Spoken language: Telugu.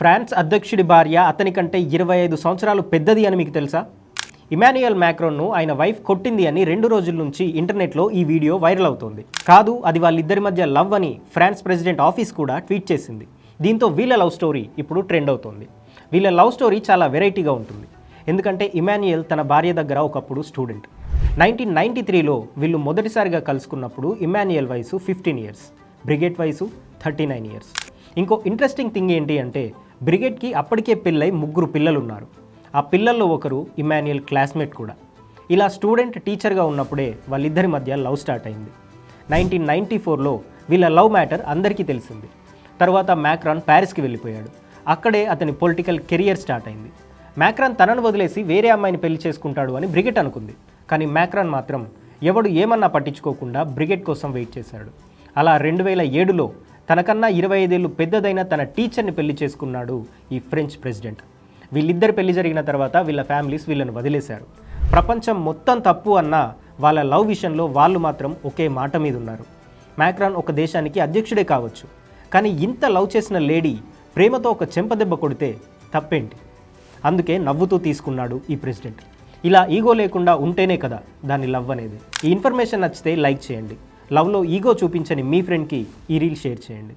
ఫ్రాన్స్ అధ్యక్షుడి భార్య అతని కంటే ఇరవై ఐదు సంవత్సరాలు పెద్దది అని మీకు తెలుసా? ఇమాన్యుయల్ మ్యాక్రోన్ను ఆయన వైఫ్ కొట్టింది అని రెండు రోజుల నుంచి ఇంటర్నెట్లో ఈ వీడియో వైరల్ అవుతోంది. కాదు అది వాళ్ళిద్దరి మధ్య లవ్ అని ఫ్రాన్స్ ప్రెసిడెంట్ ఆఫీస్ కూడా ట్వీట్ చేసింది. దీంతో వీళ్ళ లవ్ స్టోరీ ఇప్పుడు ట్రెండ్ అవుతోంది. వీళ్ళ లవ్ స్టోరీ చాలా వెరైటీగా ఉంటుంది. ఎందుకంటే ఇమాన్యుయల్ తన భార్య దగ్గర ఒకప్పుడు స్టూడెంట్. నైన్టీన్ నైన్టీ త్రీలో వీళ్ళు మొదటిసారిగా కలుసుకున్నప్పుడు ఇమాన్యుయల్ వయసు ఫిఫ్టీన్ ఇయర్స్ బ్రిగేడ్ వయసు థర్టీ నైన్ ఇయర్స్. ఇంకో ఇంట్రెస్టింగ్ థింగ్ ఏంటి అంటే బ్రిగేడ్కి అప్పటికే పెళ్ళై ముగ్గురు పిల్లలు ఉన్నారు ఆ పిల్లల్లో ఒకరు ఇమాన్యుయల్ క్లాస్మేట్ కూడా. ఇలా స్టూడెంట్ టీచర్గా ఉన్నప్పుడే వాళ్ళిద్దరి మధ్య లవ్ స్టార్ట్ అయింది. నైన్టీన్ నైంటీ ఫోర్లో వీళ్ళ లవ్ మ్యాటర్ అందరికీ తెలిసింది. తర్వాత మ్యాక్రాన్ ప్యారిస్కి వెళ్ళిపోయాడు. అక్కడే అతని పొలిటికల్ కెరియర్ స్టార్ట్ అయింది. మ్యాక్రాన్ తనను వదిలేసి వేరే అమ్మాయిని పెళ్ళి చేసుకుంటాడు అని బ్రిగెట్ అనుకుంది. కానీ మ్యాక్రాన్ మాత్రం ఎవడు ఏమన్నా పట్టించుకోకుండా బ్రిగెట్ కోసం వెయిట్ చేశాడు. అలా రెండు వేల ఏడులో తనకన్నా ఇరవై ఐదేళ్ళు పెద్దదైన తన టీచర్ని పెళ్ళి చేసుకున్నాడు ఈ ఫ్రెంచ్ ప్రెసిడెంట్. వీళ్ళిద్దరు పెళ్ళి జరిగిన తర్వాత వీళ్ళ ఫ్యామిలీస్ వీళ్ళని వదిలేశారు. ప్రపంచం మొత్తం తప్పు అన్నా వాళ్ళ లవ్ విషయంలో వాళ్ళు మాత్రం ఒకే మాట మీద ఉన్నారు. మ్యాక్రాన్ ఒక దేశానికి అధ్యక్షుడే కావచ్చు. కానీ ఇంత లవ్ చేసిన లేడీ ప్రేమతో ఒక చెంపదెబ్బ కొడితే తప్పేంటి? అందుకే నవ్వుతూ తీసుకున్నాడు ఈ ప్రెసిడెంట్. ఇలా ఈగో లేకుండా ఉంటేనే కదా దాని లవ్ అనేది. ఈ ఇన్ఫర్మేషన్ నచ్చితే లైక్ చేయండి. లవ్లో ఈగో చూపించని మీ ఫ్రెండ్కి ఈ రీల్ షేర్ చేయండి.